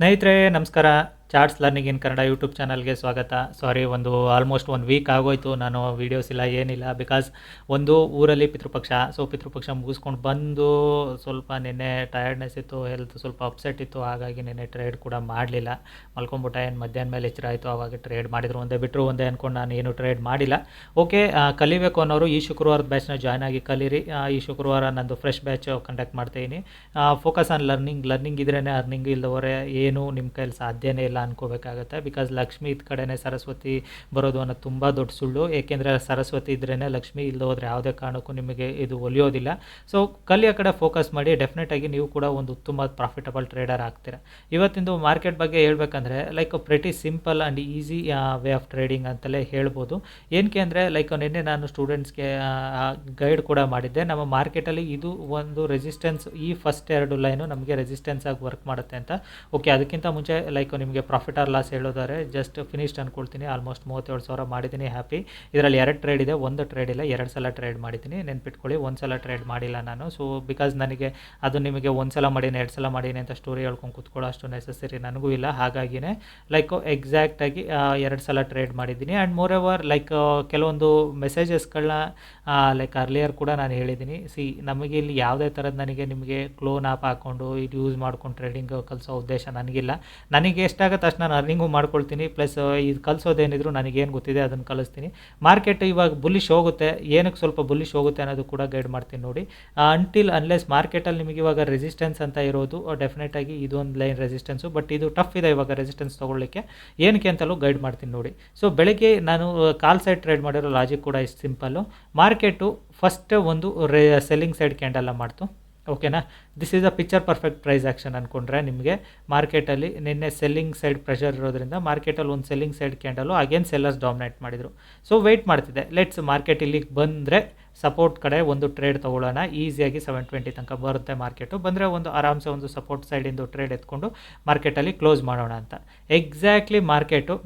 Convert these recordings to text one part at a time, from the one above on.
ಸ್ನೇಹಿತರೆ ನಮಸ್ಕಾರ. Charts learning in Kannada YouTube ಚಾನಲ್ಗೆ ಸ್ವಾಗತ. ಸಾರಿ, ಒಂದು ಆಲ್ಮೋಸ್ಟ್ ಒಂದು ವೀಕ್ ಆಗೋಯ್ತು. ನಾನು ವೀಡಿಯೋಸ್ ಇಲ್ಲ, ಏನಿಲ್ಲ. ಬಿಕಾಸ್ ಒಂದು ಊರಲ್ಲಿ ಪಿತೃಪಕ್ಷ. ಸೊ ಪಿತೃಪಕ್ಷ ಮುಗಿಸ್ಕೊಂಡು ಬಂದು ಸ್ವಲ್ಪ ನಿನ್ನೆ ಟಯರ್ಡ್ನೆಸ್ ಇತ್ತು ಹೆಲ್ತ್ ಸ್ವಲ್ಪ ಅಪ್ಸೆಟ್ ಇತ್ತು. ಹಾಗಾಗಿ ನಿನ್ನೆ ಟ್ರೇಡ್ ಕೂಡ ಮಾಡಲಿಲ್ಲ. ಮಲ್ಕೊಂಬಿಟ್ಟ, ಏನು ಮಧ್ಯಾಹ್ನ ಮೇಲೆ ಎಚ್ಚರ ಆಯಿತು ಆವಾಗ ಟ್ರೇಡ್ ಮಾಡಿದ್ರು. ಒಂದೇ ಬಿಟ್ಟರು ಒಂದೇ ಅಂದ್ಕೊಂಡು ನಾನು ಏನು ಟ್ರೇಡ್ ಮಾಡಿಲ್ಲ. ಓಕೆ ಕಲಿಬೇಕು ಅನ್ನೋರು ಈ ಶುಕ್ರವಾರದ ಬ್ಯಾಚ್ನ ಜಾಯ್ನ್ ಆಗಿ ಕಲೀರಿ. ಈ ಶುಕ್ರವಾರ ನಂದು ಫ್ರೆಶ್ ಬ್ಯಾಚ್ ಕಂಡಕ್ಟ್ ಮಾಡ್ತೀನಿ. ಫೋಕಸ್ ಆನ್ ಲರ್ನಿಂಗ್ ಲರ್ನಿಂಗ್ ಇದ್ರೇ ಅರ್ನಿಂಗ್ ಇಲ್ಲದವರೆ ಏನು ನಿಮ್ಮ ಕೈಯಲ್ಲಿ ಸಾಧ್ಯನೇ ಇಲ್ಲ. ಅನ್ಕೋಬೇಕಾಗತ್ತೆ. ಬಿಕಾಸ್ ಲಕ್ಷ್ಮಿ ಇದ್ದ ಕಡೆನೇ ಸರಸ್ವತಿ ಬರೋದು ಅನ್ನೋದು ತುಂಬ ದೊಡ್ಡ ಸುಳ್ಳು. ಏಕೆಂದರೆ ಸರಸ್ವತಿ ಇದ್ರೇ ಲಕ್ಷ್ಮಿ ಇಲ್ಲದೆ ಹೋದರೆ ಯಾವುದೇ ಕಾರಣಕ್ಕೂ ನಿಮಗೆ ಇದು ಒಲಿಯೋದಿಲ್ಲ. ಸೊ ಕಲಿಯ ಕಡೆ ಫೋಕಸ್ ಮಾಡಿ ಡೆಫಿನೆಟಾಗಿ ನೀವು ಕೂಡ ಒಂದು ಉತ್ತಮ ಪ್ರಾಫಿಟಬಲ್ ಟ್ರೇಡರ್ ಆಗ್ತೀರ. ಇವತ್ತಿಂದು ಮಾರ್ಕೆಟ್ ಬಗ್ಗೆ ಹೇಳ್ಬೇಕಂದ್ರೆ like pretty simple and easy way of trading ಅಂತಲೇ ಹೇಳ್ಬೋದು. ಏನಕ್ಕೆ ಅಂದರೆ ಲೈಕ್ ನಿನ್ನೆ ನಾನು ಸ್ಟೂಡೆಂಟ್ಸ್ಗೆ ಗೈಡ್ ಕೂಡ ಮಾಡಿದ್ದೆ. ನಮ್ಮ ಮಾರ್ಕೆಟಲ್ಲಿ ಇದು ಒಂದು ರೆಸಿಸ್ಟೆನ್ಸ್ ಈ ಫಸ್ಟ್ ಎರಡು ಲೈನು ನಮಗೆ ರೆಸಿಸ್ಟೆನ್ಸ್ ಆಗಿ ವರ್ಕ್ ಮಾಡುತ್ತೆ ಅಂತ. ಓಕೆ ಅದಕ್ಕಿಂತ ಮುಂಚೆ ಲೈಕ್ ನಿಮಗೆ ಪ್ರಾಫಿಟ್ ಆರ್ ಲಾಸ್ ಹೇಳೋದಾದ್ರೆ ಜಸ್ಟ್ ಫಿನಿಶ್ಡ್ ಅನ್ಕೊಳ್ತೀನಿ ಆಲ್ಮೋಸ್ಟ್ ಮೂವತ್ತೇಳು ಸಾವಿರ ಮಾಡಿದ್ದೀನಿ ಹ್ಯಾಪಿ ಇದರಲ್ಲಿ ಎರಡು ಟ್ರೇಡ್ ಇದೆ, ಒಂದು ಟ್ರೇಡ್ ಇಲ್ಲ, ಎರಡು ಸಲ ಟ್ರೇಡ್ ಮಾಡಿದ್ದೀನಿ ನೆನ್ಪಿಟ್ಕೊಳ್ಳಿ, ಒಂದು ಸಲ ಟ್ರೇಡ್ ಮಾಡಿಲ್ಲ ನಾನು. ಸೊ ಬಿಕಾಸ್ ನನಗೆ ಅದು ನಿಮಗೆ ಒಂದು ಸಲ ಮಾಡೀನಿ, ಎರಡು ಸಲ ಮಾಡೀನಿ ಅಂತ ಸ್ಟೋರಿ ಹೇಳ್ಕೊಂಡು ಕೂತ್ಕೊಳ್ಳೋ ಅಷ್ಟು ನೆಸಸರಿ ನನಗೂ ಇಲ್ಲ. ಹಾಗಾಗಿನೇ ಲೈಕ್ ಎಕ್ಸಾಕ್ಟಾಗಿ ಎರಡು ಸಲ ಟ್ರೇಡ್ ಮಾಡಿದ್ದೀನಿ ಆ್ಯಂಡ್ ಮೋರ್ ಎವರ್ ಲೈಕ್ ಕೆಲವೊಂದು ಮೆಸೇಜಸ್ಗಳನ್ನ ಲೈಕ್ ಅರ್ಲಿಯರ್ ಕೂಡ ನಾನು ಹೇಳಿದ್ದೀನಿ ಸಿ ನಮಗೆ ಇಲ್ಲಿ ಯಾವುದೇ ಥರದ ನನಗೆ ನಿಮಗೆ ಕ್ಲೋನ್ ಆಪ್ ಹಾಕ್ಕೊಂಡು ಇದು ಯೂಸ್ ಮಾಡ್ಕೊಂಡು ಟ್ರೇಡಿಂಗ್ ಕಲಿಸೋ ಉದ್ದೇಶ ನನಗಿಲ್ಲ. ನನಗೆ ಎಷ್ಟಾಗುತ್ತೆ ಅಷ್ಟು ನಾನು ಅರ್ನಿಂಗು ಮಾಡ್ಕೊಳ್ತೀನಿ. ಪ್ಲಸ್ ಇದು ಕಲಿಸೋದೇನಿದ್ರು ನನಗೇನು ಗೊತ್ತಿದೆ ಅದನ್ನು ಕಲಿಸ್ತೀನಿ. ಮಾರ್ಕೆಟ್ ಇವಾಗ ಬುಲ್ಲಿಶ್ ಹೋಗುತ್ತೆ. ಏನಕ್ಕೆ ಸ್ವಲ್ಪ ಬುಲ್ಲಿಶ್ ಹೋಗುತ್ತೆ ಅನ್ನೋದು ಕೂಡ ಗೈಡ್ ಮಾಡ್ತೀನಿ ನೋಡಿ. ಅಂಟಿಲ್ ಅನ್ಲೆಸ್ ಮಾರ್ಕೆಟಲ್ಲಿ ನಿಮಗೆ ಇವಾಗ ರೆಸಿಸ್ಟೆನ್ಸ್ ಅಂತ ಇರೋದು ಡೆಫಿನೆಟ್ ಆಗಿ ಇದೊಂದು ಲೈನ್ ರೆಸಿಸ್ಟೆನ್ಸು ಬಟ್ ಇದು ಟಫ್ ಇದೆ ಇವಾಗ ರೆಸಿಸ್ಟೆನ್ಸ್ ತೊಗೊಳ್ಳಿಕ್ಕೆ. ಏನಕ್ಕೆ ಅಂತಲೂ ಗೈಡ್ ಮಾಡ್ತೀನಿ ನೋಡಿ. ಸೊ ಬೆಳಗ್ಗೆ ನಾನು ಕಾಲ್ ಸೈಡ್ ಟ್ರೇಡ್ ಮಾಡಿರೋ ಲಾಜಿಕ್ ಕೂಡ ಇಷ್ಟು ಸಿಂಪಲ್ಲು ಮಾರ್ಕೆಟು ಫಸ್ಟ್ ಒಂದು ರೇ ಸೆಲ್ಲಿಂಗ್ ಸೈಡ್ ಕ್ಯಾಂಡಲ್ಲ ಮಾಡ್ತು. ಓಕೆನಾ this is a picture perfect price action ಅಂದ್ಕೊಂಡ್ರೆ ನಿಮಗೆ. ಮಾರ್ಕೆಟಲ್ಲಿ ನಿನ್ನೆ ಸೆಲ್ಲಿಂಗ್ ಸೈಡ್ ಪ್ರೆಷರ್ ಇರೋದ್ರಿಂದ ಮಾರ್ಕೆಟಲ್ಲಿ ಒಂದು selling side candle again sellers dominate ಮಾಡಿದರು. ಸೊ ವೆಯ್ಟ್ ಮಾಡ್ತಿದ್ದೆ. ಲೆಟ್ಸ್ ಮಾರ್ಕೆಟ್ ಇಲ್ಲಿಗೆ ಬಂದರೆ ಸಪೋರ್ಟ್ ಕಡೆ ಒಂದು ಟ್ರೇಡ್ ತೊಗೊಳ್ಳೋಣ. ಈಸಿಯಾಗಿ ಸೆವೆನ್ ಟ್ವೆಂಟಿ ತನಕ ಬರುತ್ತೆ ಮಾರ್ಕೆಟು ಬಂದರೆ ಒಂದು ಆರಾಮ್ಸೆ ಒಂದು ಸಪೋರ್ಟ್ ಸೈಡಿಂದು ಟ್ರೇಡ್ ಎತ್ಕೊಂಡು ಮಾರ್ಕೆಟಲ್ಲಿ ಕ್ಲೋಸ್ ಮಾಡೋಣ ಅಂತ. ಎಕ್ಸಾಕ್ಟ್ಲಿ ಮಾರ್ಕೆಟು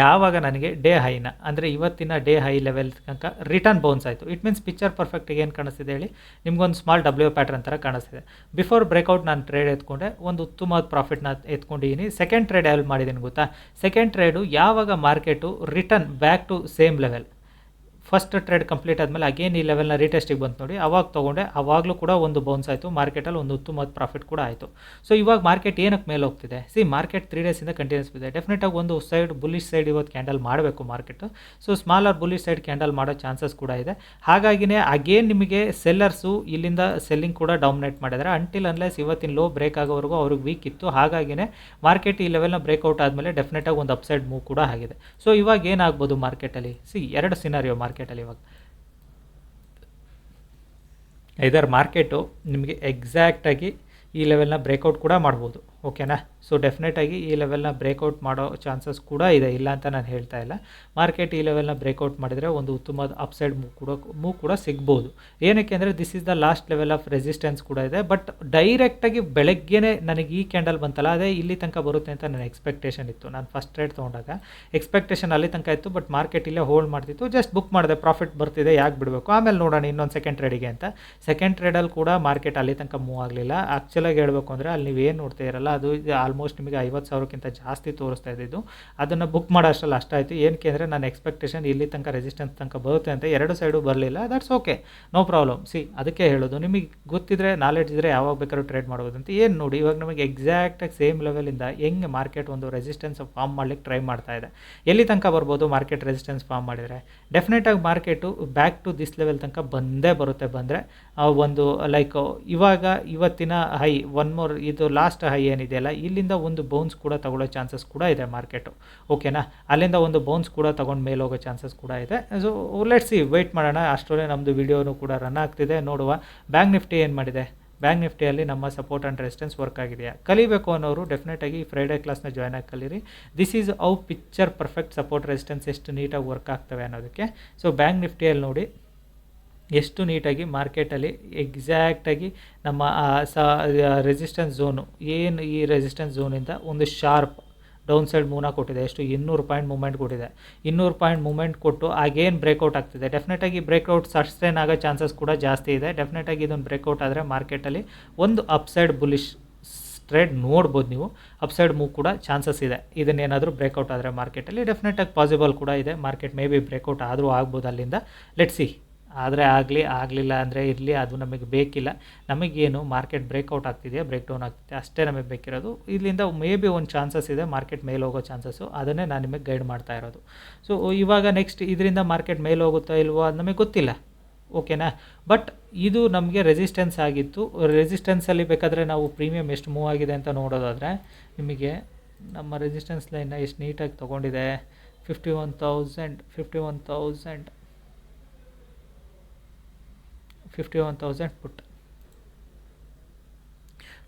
ಯಾವಾಗ ನನಗೆ ಡೇ ಹೈನ, ಅಂದರೆ ಇವತ್ತಿನ ಡೇ ಹೈ ಲೆವೆಲ್ ತನಕ ರಿಟರ್ನ್ ಬೌನ್ಸ್ ಆಯಿತು. ಇಟ್ ಮೀನ್ಸ್ ಪಿಕ್ಚರ್ ಪರ್ಫೆಕ್ಟಿಗೆ ಏನು ಕಾಣಿಸ್ತಿದೆ ಹೇಳಿ? ನಿಮ್ಗೊಂದು ಸ್ಮಾಲ್ ಡಬ್ಲ್ಯೂ ಪ್ಯಾಟ್ರನ್ ಥರ ಕಾಣಿಸ್ತಿದೆ. ಬಿಫೋರ್ ಬ್ರೇಕೌಟ್ ನಾನು ಟ್ರೇಡ್ ಎತ್ಕೊಂಡೆ, ಒಂದು ಉತ್ತಮವಾದ ಪ್ರಾಫಿಟ್ನ ಎತ್ಕೊಂಡಿದ್ದೀನಿ ಸೆಕೆಂಡ್ ಟ್ರೇಡ್ ಎಲ್ಲಿ ಮಾಡಿದ್ದೀನಿ ಗೊತ್ತಾ? ಸೆಕೆಂಡ್ ಟ್ರೇಡು ಯಾವಾಗ market return back to same level first trade complete ಆದಮೇಲೆ ಅಗೇನ್ ಈ ಲೆವೆಲ್ನ ರೀಟೆಸ್ಟಿಗೆ ಬಂತು ನೋಡಿ. ಅವಾಗ ತೊಗೊಂಡೆ. ಅವಾಗಲೂ ಕೂಡ ಒಂದು ಬೌನ್ಸ್ ಆಯಿತು. ಮಾರ್ಕೆಟಲ್ಲಿ ಒಂದು ಉತ್ತಮವಾದ ಪ್ರಾಫಿಟ್ ಕೂಡ ಆಯಿತು. ಸೊ ಇವಾಗ ಮಾರ್ಕೆಟ್ ಏನಕ್ಕೆ ಮೇಲೆ ಹೋಗ್ತಿದೆ? ಸಿ ಮಾರ್ಕೆಟ್ ತ್ರೀ ಡೇಸಿಂದ ಕಂಟಿನ್ಯೂಸ್ ಇದೆ. ಡೆಫಿನೆಟಾಗಿ ಒಂದು ಸೈಡ್ ಬುಲ್ಲಿಶ್ ಸೈಡ್ ಇವತ್ತು ಕ್ಯಾಂಡಲ್ ಮಾಡಬೇಕು market so smaller bullish side candle ಮಾಡೋ ಚಾನ್ಸಸ್ ಕೂಡ ಇದೆ. ಹಾಗಾಗಿನೇ ಅಗೇನ್ ನಿಮಗೆ ಸೆಲ್ಲರ್ಸು ಇಲ್ಲಿಂದ ಸೆಲ್ಲಿಂಗ್ ಕೂಡ ಡಾಮಿನೇಟ್ ಮಾಡಿದ್ದಾರೆ. ಅಂಟಿಲ್ ಅನ್ಲೆಸ್ ಇವತ್ತಿನ ಲೋ ಬ್ರೇಕ್ ಆಗೋವರೆಗೂ ಅವ್ರಿಗೆ ವೀಕ್ ಇತ್ತು. ಹಾಗಾಗಿನೇ ಮಾರ್ಕೆಟ್ ಈ ಲೆವೆಲ್ನ ಬ್ರೇಕ್ಔಟ್ ಆದಮೇಲೆ ಡೆಫಿನೆಟಾಗಿ ಒಂದು ಅಪ್ಸೈಡ್ ಮೂವ್ ಕೂಡ ಆಗಿದೆ. ಸೊ ಇವಾಗ ಏನಾಗ್ಬೋದು ಮಾರ್ಕೆಟಲ್ಲಿ ಸಿ ಎರಡು ಸಿನಾರಿಯೋ ಮಾರ್ಕೆಟಲ್ಲಿ ಇವಾಗ. ಇದರ ಮಾರ್ಕೆಟು ನಿಮಗೆ ಎಕ್ಸಾಕ್ಟಾಗಿ ಈ ಲೆವೆಲ್ನ ಬ್ರೇಕೌಟ್ ಕೂಡ ಮಾಡ್ಬೋದು. ಓಕೆನಾ? ಸೊ ಡೆಫಿನೆಟಾಗಿ ಈ ಲೆವೆಲ್ನ ಬ್ರೇಕೌಟ್ ಮಾಡೋ ಚಾನ್ಸಸ್ ಕೂಡ ಇದೆ. ಇಲ್ಲ ಅಂತ ನಾನು ಹೇಳ್ತಾ ಇಲ್ಲ. ಮಾರ್ಕೆಟ್ ಈ ಲೆವೆಲ್ನ ಬ್ರೇಕೌಟ್ ಮಾಡಿದರೆ ಒಂದು ಉತ್ತಮವಾದ ಅಪ್ಸೈಡ್ ಮೂವ್ ಕೂಡ ಮೂವ್ ಕೂಡ ಸಿಗ್ಬೋದು. ಏನಕ್ಕೆ ಅಂದರೆ this is the last level of resistance ಕೂಡ ಇದೆ. ಬಟ್ ಡೈರೆಕ್ಟಾಗಿ ಬೆಳಗ್ಗೆನೇ ನನಗೆ ಈ ಕ್ಯಾಂಡಲ್ ಬಂತಲ್ಲ, ಅದೇ ಇಲ್ಲಿ ತನಕ ಬರುತ್ತೆ ಅಂತ ನನ್ನ ಎಕ್ಸ್ಪೆಕ್ಟೇಷನ್ ಇತ್ತು. ನಾನು ಫಸ್ಟ್ ಟ್ರೇಡ್ ತೊಗೊಂಡಾಗ. ಎಕ್ಸ್ಪೆಕ್ಟೇಷನ್ ಅಲ್ಲಿ ತನಕ ಇತ್ತು ಬಟ್ ಮಾರ್ಕೆಟ್ ಇಲ್ಲೇ ಹೋಲ್ಡ್ ಮಾಡ್ತಿತ್ತು. ಜಸ್ಟ್ ಬುಕ್ ಮಾಡಿದೆ ಪ್ರಾಫಿಟ್ ಬರ್ತಿದೆ, ಯಾಕೆ ಬಿಡಬೇಕು? ಆಮೇಲೆ ನೋಡೋಣ ಇನ್ನೊಂದು ಸೆಕೆಂಡ್ ಟ್ರೇಡಿಗೆ ಅಂತ. ಸೆಕೆಂಡ್ ಟ್ರೇಡಲ್ಲಿ ಕೂಡ ಮಾರ್ಕೆಟ್ ಅಲ್ಲಿ ತನಕ ಮೂವ್ ಆಗಲಿಲ್ಲ. ಆ್ಯಕ್ಚುಲಾಗಿ ಹೇಳಬೇಕು ಅಂದರೆ ಅಲ್ಲಿ ನೀವು ಏನು ನೋಡ್ತಾ ಇರಲ್ಲ ಅದು ಆಲ್ಮೋಸ್ಟ್ ನಿಮಗೆ ಐವತ್ತು ಸಾವಿರಕ್ಕಿಂತ ಜಾಸ್ತಿ ತೋರಿಸ್ತಾ ಇದ್ದಿದ್ದು ಅದನ್ನು ಬುಕ್ ಮಾಡೋ ಅಷ್ಟರಲ್ಲಿ ಅಷ್ಟಾಯಿತು. ಏನಕ್ಕೆ ಅಂದರೆ ನನ್ನ ಎಕ್ಸ್ಪೆಕ್ಟೇಷನ್ ಇಲ್ಲಿ ತನಕ ರೆಸಿಸ್ಟೆನ್ಸ್ ತನಕ ಬರುತ್ತೆ ಅಂತ ಎರಡು ಸೈಡು ಬರಲಿಲ್ಲ. That's okay no problem see ಅದಕ್ಕೆ ಹೇಳೋದು, ನಿಮಗೆ ಗೊತ್ತಿದ್ರೆ ನಾಲೆಡ್ಜ್ ಇದ್ದರೆ ಯಾವಾಗ ಬೇಕಾದ್ರೂ ಟ್ರೇಡ್ ಮಾಡ್ಬೋದು ಅಂತ. ಏನು ನೋಡಿ, ಇವಾಗ ನಮಗೆ ಎಕ್ಸಾಕ್ಟಾಗಿ ಸೇಮ್ ಲೆವೆಲಿಂದ ಹೆಂಗೆ ಮಾರ್ಕೆಟ್ ಒಂದು ರೆಸಿಸ್ಟೆನ್ಸ್ ಫಾರ್ಮ್ ಮಾಡ್ಲಿಕ್ಕೆ ಟ್ರೈ ಮಾಡ್ತಾ ಇದೆ. ಎಲ್ಲಿ ತನಕ ಬರ್ಬೋದು ಮಾರ್ಕೆಟ್ ರೆಸಿಸ್ಟೆನ್ಸ್ ಫಾರ್ಮ್ ಮಾಡಿದರೆ? ಡೆಫಿನೆಟಾಗಿ market back to this level ತನಕ ಬಂದೇ ಬರುತ್ತೆ ಬಂದರೆ. ಒಂದು ಲೈಕ್ ಇವಾಗ ಇವತ್ತಿನ ಹೈ ಒನ್ ಮೋರ್ ಇದು ಲಾಸ್ಟ್ ಹೈ ಏನಿದೆಯಲ್ಲ, ಇಲ್ಲಿಂದ ಒಂದು ಬೌನ್ಸ್ ಕೂಡ ತಗೊಳ್ಳೋ ಚಾನ್ಸಸ್ ಕೂಡ ಇದೆ ಮಾರ್ಕೆಟು ಓಕೆನಾ ಅಲ್ಲಿಂದ ಒಂದು ಬೌನ್ಸ್ ಕೂಡ ತೊಗೊಂಡು ಮೇಲೆ ಹೋಗೋ ಚಾನ್ಸಸ್ ಕೂಡ ಇದೆ. ಸೊ ಲೆಟ್ಸ್ ಸಿ ವೆಯ್ಟ್ ಮಾಡೋಣ. ಅಷ್ಟರಲ್ಲೇ ನಮ್ಮದು ವಿಡಿಯೋನು ಕೂಡ ರನ್ ಆಗ್ತಿದೆ. ನೋಡುವ. ಬ್ಯಾಂಕ್ ನಿಫ್ಟಿ ಏನು ಮಾಡಿದೆ? ಬ್ಯಾಂಕ್ ನಿಫ್ಟಿಯಲ್ಲಿ ನಮ್ಮ ಸಪೋರ್ಟ್ ಆ್ಯಂಡ್ ರೆಸಿಸ್ಟೆನ್ಸ್ ವರ್ಕ್ ಆಗಿದೆಯಾ? ಕಲಿಬೇಕು ಅನ್ನೋರು ಡೆಫಿನೆಟಾಗಿ ಫ್ರೈಡೇ ಕ್ಲಾಸ್ನ ಜಾಯ್ನ್ ಆಗಿ ಕಲೀರಿ. This is a picture perfect support resistance ಎಷ್ಟು ನೀಟಾಗಿ ವರ್ಕ್ ಆಗ್ತವೆ ಅನ್ನೋದಕ್ಕೆ. ಸೊ ಬ್ಯಾಂಕ್ ನಿಫ್ಟಿಯಲ್ಲಿ ನೋಡಿ. ಎಷ್ಟು ನೀಟಾಗಿ ಮಾರ್ಕೆಟಲ್ಲಿ ಎಕ್ಸಾಕ್ಟಾಗಿ ನಮ್ಮ ಸ ರೆಸಿಸ್ಟೆನ್ಸ್ ಝೋನು ಏನು ಈ ರೆಸಿಸ್ಟೆನ್ಸ್ ಝೋನಿಂದ ಒಂದು ಶಾರ್ಪ್ ಡೌನ್ ಸೈಡ್ ಮೂವ್ನ ಕೊಟ್ಟಿದೆ. ಎಷ್ಟು? ಇನ್ನೂರು ಪಾಯಿಂಟ್ ಮೂಮೆಂಟ್ ಕೊಟ್ಟಿದೆ. ಇನ್ನೂರು ಪಾಯಿಂಟ್ ಮೂಮೆಂಟ್ ಕೊಟ್ಟು ಆಗೇನು ಬ್ರೇಕೌಟ್ ಆಗ್ತಿದೆ. ಡೆಫಿನೆಟಾಗಿ ಬ್ರೇಕೌಟ್ ಸಸ್ಟೈನ್ ಆಗೋ ಚಾನ್ಸಸ್ ಕೂಡ ಜಾಸ್ತಿ ಇದೆ. ಡೆಫಿನೆಟಾಗಿ ಇದೊಂದು ಬ್ರೇಕೌಟ್ ಆದರೆ ಮಾರ್ಕೆಟಲ್ಲಿ ಒಂದು ಅಪ್ಸೈಡ್ ಬುಲಿಶ್ ಟ್ರೇಡ್ ನೋಡ್ಬೋದು ನೀವು. ಅಪ್ಸೈಡ್ ಮೂವ್ ಕೂಡ ಚಾನ್ಸಸ್ ಇದೆ. ಇದನ್ನೇನಾದರೂ ಬ್ರೇಕೌಟ್ ಆದರೆ ಮಾರ್ಕೆಟಲ್ಲಿ ಡೆಫಿನೆಟಾಗಿ ಪಾಸಿಬಲ್ ಕೂಡ ಇದೆ. ಮಾರ್ಕೆಟ್ ಮೇ ಬಿ ಬ್ರೇಕೌಟ್ ಆದರೂ ಆಗ್ಬೋದು ಅಲ್ಲಿಂದ. ಲೆಟ್ ಸಿ ಆದರೆ ಆಗಲಿ, ಆಗಲಿಲ್ಲ ಅಂದರೆ ಇರಲಿ, ಅದು ನಮಗೆ ಬೇಕಿಲ್ಲ. ನಮಗೇನು ಮಾರ್ಕೆಟ್ ಬ್ರೇಕ್ಔಟ್ ಆಗ್ತಿದೆಯಾ ಬ್ರೇಕ್ ಡೌನ್ ಆಗ್ತಿದೆ ಅಷ್ಟೇ ನಮಗೆ ಬೇಕಿರೋದು. ಇಲ್ಲಿಂದ ಮೇ ಬಿ ಒಂದು ಚಾನ್ಸಸ್ ಇದೆ ಮಾರ್ಕೆಟ್ ಮೇಲೆ ಹೋಗೋ ಚಾನ್ಸಸ್ಸು ಅದನ್ನೇ ನಾನು ನಿಮಗೆ ಗೈಡ್ ಮಾಡ್ತಾ ಇರೋದು. ಸೊ ಇವಾಗ ನೆಕ್ಸ್ಟ್ ಇದರಿಂದ ಮಾರ್ಕೆಟ್ ಮೇಲೆ ಹೋಗುತ್ತಾ ಇಲ್ವೋ ಅದು ನಮಗೆ ಗೊತ್ತಿಲ್ಲ. ಓಕೆನಾ? ಬಟ್ ಇದು ನಮಗೆ ರೆಸಿಸ್ಟೆನ್ಸ್ ಆಗಿತ್ತು. ರೆಸಿಸ್ಟೆನ್ಸಲ್ಲಿ ಬೇಕಾದರೆ ನಾವು ಪ್ರೀಮಿಯಮ್ ಎಷ್ಟು ಮೂವ್ ಆಗಿದೆ ಅಂತ ನೋಡೋದಾದರೆ, ನಿಮಗೆ ನಮ್ಮ ರೆಸಿಸ್ಟೆನ್ಸ್ ಲೈನ್ನ ಎಷ್ಟು ನೀಟಾಗಿ ತೊಗೊಂಡಿದೆ? Fifty one thousand fifty one thousand fifty one thousand put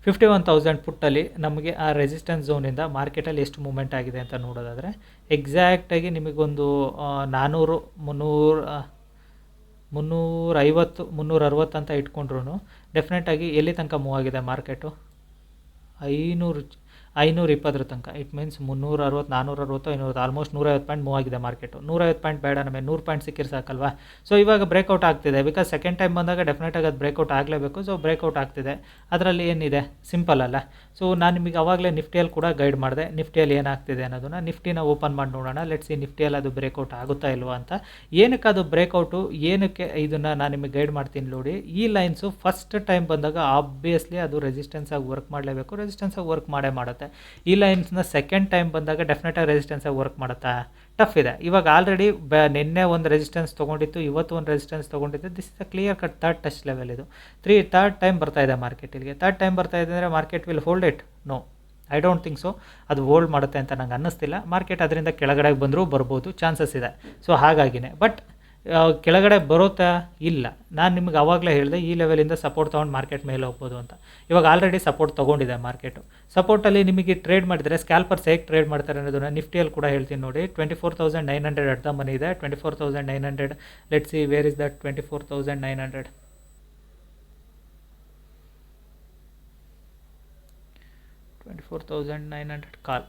fifty one thousand ಪುಟ್ಟಲ್ಲಿ ನಮಗೆ ಆ ರೆಸಿಸ್ಟೆನ್ಸ್ ಝೋನಿಂದ ಮಾರ್ಕೆಟಲ್ಲಿ ಎಷ್ಟು ಮೂಮೆಂಟ್ ಆಗಿದೆ ಅಂತ ನೋಡೋದಾದರೆ ಎಕ್ಸಾಕ್ಟಾಗಿ ನಿಮಗೊಂದು ನಾನ್ನೂರು ಮುನ್ನೂರು ಮುನ್ನೂರೈವತ್ತು ಮುನ್ನೂರ ಅರವತ್ತು ಅಂತ ಇಟ್ಕೊಂಡ್ರು ಡೆಫಿನೆಟಾಗಿ ಎಲ್ಲಿ ತನಕ ಮೂವ್ ಆಗಿದೆ ಮಾರ್ಕೆಟು ಐನೂರು ಐನೂರ ಇಪ್ಪತ್ತರ ತನಕ. ಇಟ್ ಮೀನ್ಸ್ ಮುನ್ನೂರ ಅರವತ್ತು ನಾನ್ನೂರ ಅರವತ್ತು ಐನೂರ ಆಲ್ಮೋಸ್ಟ್ ನೂರೈವತ್ತು ಪಾಯಿಂಟ್ ಮೂವ್ ಆಗಿದೆ ಮಾರ್ಕೆಟು ನೂರೈವತ್ತು ಪಾಯಿಂಟ್ ಬೇಡ ನಮಗೆ ನೂರು ಪಾಯಿಂಟ್ ಸಿಕ್ಕಿರ್ ಸಾಕಲ್ವಾ? ಸೊ ಇವಾಗ ಬ್ರೇಕೌಟ್ ಆಗ್ತಿದೆ. ಬಿಕಾಸ್ ಸೆಕೆಂಡ್ ಟೈಮ್ ಬಂದಾಗ ಡೆಫಿನೆಟಾಗಿ ಅದು ಬ್ರೇಕೌಟ್ ಆಗಲೇಬೇಕು. ಸೊ ಬ್ರೇಕೌಟ್ ಆಗ್ತಿದೆ. ಅದರಲ್ಲಿ ಏನಿದೆ? ಸಿಂಪಲ್ ಅಲ್ಲ. ಸೊ ನಾನು ನಿಮಗೆ ಅವಾಗಲೇ ನಿಫ್ಟಿಯಲ್ಲಿ ಕೂಡ ಗೈಡ್ ಮಾಡಿದೆ. ನಿಫ್ಟಿಯಲ್ಲಿ ಏನಾಗ್ತಿದೆ ಅನ್ನೋದನ್ನ ನಿಫ್ಟಿನ ಓಪನ್ ಮಾಡಿ ನೋಡೋಣ. ಲೆಟ್ಸ್ ಈ ನಿಫ್ಟಿಯಲ್ಲಿ ಅದು ಬ್ರೇಕೌಟ್ ಆಗುತ್ತಾ ಇಲ್ವಾ ಅಂತ. ಏನಕ್ಕೆ ಅದು ಬ್ರೇಕೌಟು ಏನಕ್ಕೆ ಇದನ್ನು ನಾನು ನಿಮಗೆ ಗೈಡ್ ಮಾಡ್ತೀನಿ ನೋಡಿ. ಈ ಲೈನ್ಸು ಫಸ್ಟ್ ಟೈಮ್ ಬಂದಾಗ ಆಬ್ವಿಯಸ್ಲಿ ಅದು ರೆಸಿಸ್ಟೆನ್ಸ್ ಆಗಿ ವರ್ಕ್ ಮಾಡಲೇಬೇಕು. ರೆಸಿಸ್ಟೆನ್ಸ್ ಆಗಿ ವರ್ಕ್ ಮಾಡೇ ಮಾಡುತ್ತೆ. ಈ ಲೈನ್ಸ್ನ ಸೆಕೆಂಡ್ ಟೈಮ್ ಬಂದಾಗ ಡೆಫಿನೆಟಾಗಿ ರೆಸಿಸ್ಟೆನ್ಸ್ ಆಗಿ ವರ್ಕ್ ಮಾಡುತ್ತಾ? ಟಫ್ ಇದೆ. ಇವಾಗ ಆಲ್ರೆಡಿ ಬ, ನಿನ್ನೆ ಒಂದು ರೆಸಿಸ್ಟೆನ್ಸ್ ತೊಗೊಂಡಿತ್ತು, ಇವತ್ತು ಒಂದು resistance ತೊಗೊಂಡಿತ್ತು. This is a clear cut third touch level ಇದು. ತ್ರೀ ಥರ್ಡ್ ಟೈಮ್ ಬರ್ತಾ ಇದೆ ಮಾರ್ಕೆಟ್ ಇಲ್ಲಿಗೆ. ಥರ್ಡ್ ಟೈಮ್ ಬರ್ತಾ ಇದೆ ಅಂದರೆ market will hold it no I don't think so ಅದು ಹೋಲ್ಡ್ ಮಾಡುತ್ತೆ ಅಂತ ನಂಗೆ ಅನ್ನಿಸ್ತಿಲ್ಲ. ಮಾರ್ಕೆಟ್ ಅದರಿಂದ ಕೆಳಗಡೆ ಬಂದರೂ ಬರ್ಬೋದು ಚಾನ್ಸಸ್ ಇದೆ. ಸೊ ಹಾಗಾಗಿನೇ. ಬಟ್ ಕೆಳಗಡೆ ಬರುತ್ತಾ? ಇಲ್ಲ. ನಾನು ನಿಮ್ಗೆ ಆವಾಗಲೇ ಹೇಳಿದೆ, ಈ ಲೆವೆಲಿಂದ ಸಪೋರ್ಟ್ ತೊಗೊಂಡು ಮಾರ್ಕೆಟ್ ಮೇಲೆ ಹೋಗ್ಬೋದು ಅಂತ. ಇವಾಗ ಆಲ್ರೆಡಿ ಸಪೋರ್ಟ್ ತೊಗೊಂಡಿದೆ ಮಾರ್ಕೆಟು ಸಪೋರ್ಟಲ್ಲಿ ನಿಮಗೆ ಟ್ರೇಡ್ ಮಾಡಿದರೆ ಸ್ಕ್ಯಾಲ್ಪರ್ಸ್ ಹೇಗೆ ಟ್ರೇಡ್ ಮಾಡ್ತಾರೆ ಅನ್ನೋದನ್ನ ನಿಫ್ಟಿಯಲ್ಲಿ ಕೂಡ ಹೇಳ್ತೀನಿ ನೋಡಿ. Twenty four thousand nine hundred ಅರ್ಧ ಮನಿ ಇದೆ. Twenty four thousand nine hundred let see where is that twenty four thousand nine hundred twenty four thousand nine hundred call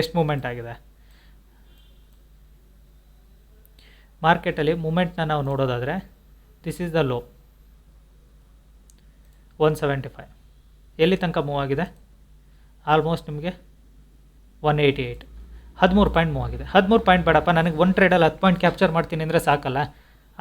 ಎಷ್ಟು ಮೂಮೆಂಟ್ ಆಗಿದೆ. ಮಾರ್ಕೆಟಲ್ಲಿ ಮೂಮೆಂಟ್ನ ನಾವು ನೋಡೋದಾದರೆ this is the low one seventy five ಎಲ್ಲಿ ತನಕ ಮೂವ್ ಆಗಿದೆ? ಆಲ್ಮೋಸ್ಟ್ ನಿಮಗೆ ಒನ್ ಏಯ್ಟಿ ಏಯ್ಟ್ ಹದಿಮೂರು ಪಾಯಿಂಟ್ ಮೂವ್ ಆಗಿದೆ. ಹದಿಮೂರು ಪಾಯಿಂಟ್ ಬೇಡಪ್ಪ, ನನಗೆ ಒನ್ ಟ್ರೇಡಲ್ಲಿ ಹತ್ತು ಪಾಯಿಂಟ್ ಕ್ಯಾಪ್ಚರ್ ಮಾಡ್ತೀನಿ ಅಂದರೆ ಸಾಕಲ್ಲ.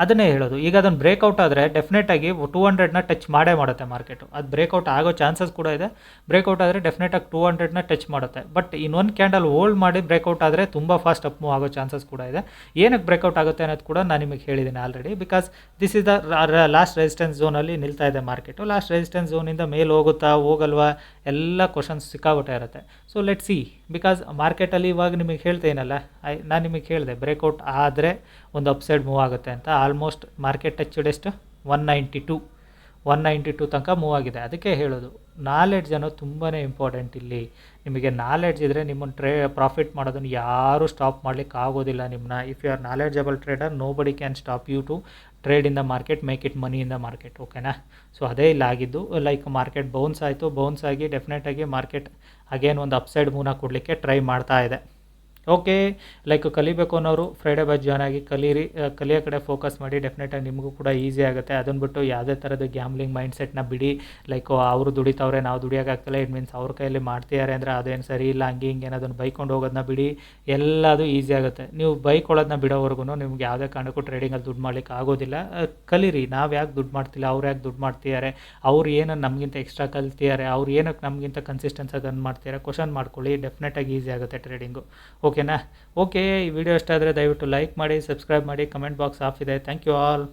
ಅದನ್ನೇ ಹೇಳೋದು. ಈಗ ಅದನ್ನು ಬ್ರೇಕೌಟ್ ಆದರೆ ಡೆಫಿನೆಟಾಗಿ ಟೂ ಹಂಡ್ರೆಡ್ನ ಟಚ್ ಮಾಡೇ ಮಾಡುತ್ತೆ ಮಾರ್ಕೆಟು ಅದು ಬ್ರೇಕೌಟ್ ಆಗೋ ಚಾನ್ಸಸ್ ಕೂಡ ಇದೆ. ಬ್ರೇಕೌಟ್ ಆದರೆ ಡೆಫಿನೆಟಾಗಿ ಟೂ ಹಂಡ್ರೆಡ್ನ ಟಚ್ ಮಾಡುತ್ತೆ. ಬಟ್ ಇನ್ನೊಂದು ಕ್ಯಾಂಡಲ್ ಹೋಲ್ಡ್ ಮಾಡಿ ಬ್ರೇಕೌಟ್ ಆದರೆ ತುಂಬ ಫಾಸ್ಟ್ ಅಪ್ ಮೂವ್ ಆಗೋ ಚಾನ್ಸಸ್ ಕೂಡ ಇದೆ. ಏನಕ್ಕೆ ಬ್ರೇಕೌಟ್ ಆಗುತ್ತೆ ಅನ್ನೋದು ಕೂಡ ನಾನು ನಿಮಗೆ ಹೇಳಿದ್ದೀನಿ already because this is the last resistance ಝೋನಲ್ಲಿ ನಿಲ್ತಾ ಇದೆ ಮಾರ್ಕೆಟು ಲಾಸ್ಟ್ ರೆಸಿಸ್ಟೆನ್ಸ್ ಝೋನಿಂದ ಮೇಲೆ ಹೋಗುತ್ತಾ ಹೋಗಲ್ವಾ? ಎಲ್ಲ ಕ್ವಶನ್ಸ್ ಸಿಕ್ಕಾಬಿಟ್ಟೆ ಇರುತ್ತೆ. ಸೊ ಲೆಟ್ ಸಿ ಬಿಕಾಸ್ ಮಾರ್ಕೆಟಲ್ಲಿ ಇವಾಗ ನಿಮಗೆ ಹೇಳ್ತೇನಲ್ಲ ಐ ನಾನು ನಿಮಗೆ ಹೇಳಿದೆ ಬ್ರೇಕೌಟ್ ಆದರೆ ಒಂದು ಅಪ್ಸೈಡ್ ಮೂವ್ ಆಗುತ್ತೆ ಅಂತ. ಆಲ್ಮೋಸ್ಟ್ ಮಾರ್ಕೆಟ್ ಟಚ್ಡ್ ಎಷ್ಟು? One ninety two one ninety two ತನಕ ಮೂವ್ ಆಗಿದೆ. ಅದಕ್ಕೆ ಹೇಳೋದು ನಾಲೆಡ್ಜ್ ಅನ್ನೋದು ತುಂಬಾ ಇಂಪಾರ್ಟೆಂಟ್ ಇಲ್ಲಿ. ನಿಮಗೆ ನಾಲೆಡ್ಜ್ ಇದ್ದರೆ ನಿಮ್ಮನ್ನು ಟ್ರೇ ಪ್ರಾಫಿಟ್ ಮಾಡೋದನ್ನು ಯಾರೂ ಸ್ಟಾಪ್ ಮಾಡಲಿಕ್ಕೆ ಆಗೋದಿಲ್ಲ ನಿಮ್ಮನ್ನ if you are knowledgeable trader nobody can stop you to trade in the market make it money in the market ಓಕೆನಾ ಸೊ ಅದೇ ಇಲ್ಲ ಆಗಿದ್ದು ಲೈಕ್ ಮಾರ್ಕೆಟ್ ಬೌನ್ಸ್ ಆಯಿತು ಬೌನ್ಸ್ ಆಗಿ ಡೆಫಿನೆಟಾಗಿ ಮಾರ್ಕೆಟ್ ಅಗೇನ್ ಒಂದು ಅಪ್ಸೈಡ್ ಮೂನ ಕೊಡಲಿಕ್ಕೆ ಟ್ರೈ ಮಾಡ್ತಾ ಇದೆ. ಓಕೆ ಲೈಕ್ ಕಲಿಬೇಕು ಅನ್ನೋರು ಫ್ರೈಡೇ ಬ್ಯಾಚ್ ಜಾಯ್ನ್ ಆಗಿ ಕಲೀರಿ ಕಲಿಯೋ ಕಡೆ ಫೋಕಸ್ ಮಾಡಿ ಡೆಫಿನೆಟಾಗಿ ನಿಮಗೂ ಕೂಡ ಈಸಿ ಆಗುತ್ತೆ. ಅದನ್ನು ಬಿಟ್ಟು ಯಾವುದೇ ಥರದ ಗ್ಯಾಮ್ಲಿಂಗ್ ಮೈಂಡ್ಸೆಟ್ನ ಬಿಡಿ. ಲೈಕ್ ಅವರು ದುಡಿತವ್ರೆ, ನಾವು ದುಡಿಯೋಕ್ಕಾಗ್ತಿಲ್ಲ ಇಟ್ ಮೀನ್ಸ್ ಅವ್ರ ಕೈಯಲ್ಲಿ ಮಾಡ್ತಿದ್ದಾರೆ ಅಂದರೆ ಅದೇನು ಸರಿ ಇಲ್ಲ, ಹಂಗೆ ಹಿಂಗೆ ಅದನ್ನು ಬೈಕೊಂಡು ಹೋಗೋದನ್ನ ಬಿಡಿ. ಎಲ್ಲದು ಈಸಿ ಆಗುತ್ತೆ. ನೀವು ಬೈಕೊಳ್ಳೋದನ್ನ ಬಿಡೋವರೆಗೂ ನಿಮ್ಗೆ ಯಾವುದೇ ಕಾರಣಕ್ಕೂ ಟ್ರೇಡಿಂಗಲ್ಲಿ ದುಡ್ಡು ಮಾಡ್ಲಿಕ್ಕೆ ಆಗೋದಿಲ್ಲ. ಕಲೀರಿ. ನಾವು ಯಾಕೆ ದುಡ್ಡು ಮಾಡ್ತಿಲ್ಲ? ಅವ್ರು ಯಾಕೆ ದುಡ್ಡು ಮಾಡ್ತಿದ್ದಾರೆ ಅವ್ರು ಏನನ್ನು ನಮಗಿಂತ ಎಕ್ಸ್ಟ್ರಾ ಕಲ್ತಿದ್ದಾರೆ ಅವ್ರು ಏನಕ್ಕೆ ನಮಗಿಂತ ಕನ್ಸಿಸ್ಟೆನ್ಸಾಗಿ ಅನ್ ಮಾಡ್ತಿದ್ದಾರೆ ಕ್ವಶನ್ ಮಾಡ್ಕೊಳ್ಳಿ. ಡೆಫಿನೆಟಾಗಿ ಈಸಿ ಆಗುತ್ತೆ ಟ್ರೇಡಿಂಗು ಓಕೆನಾ? ಓಕೆ, ಈ ವಿಡಿಯೋ ಇಷ್ಟ ಆದರೆ ದಯವಿಟ್ಟು ಲೈಕ್ ಮಾಡಿ ಸಬ್ಸ್ಕ್ರೈಬ್ ಮಾಡಿ ಕಮೆಂಟ್ ಬಾಕ್ಸ್ ಆಫ್ ಇದೆ. Thank you all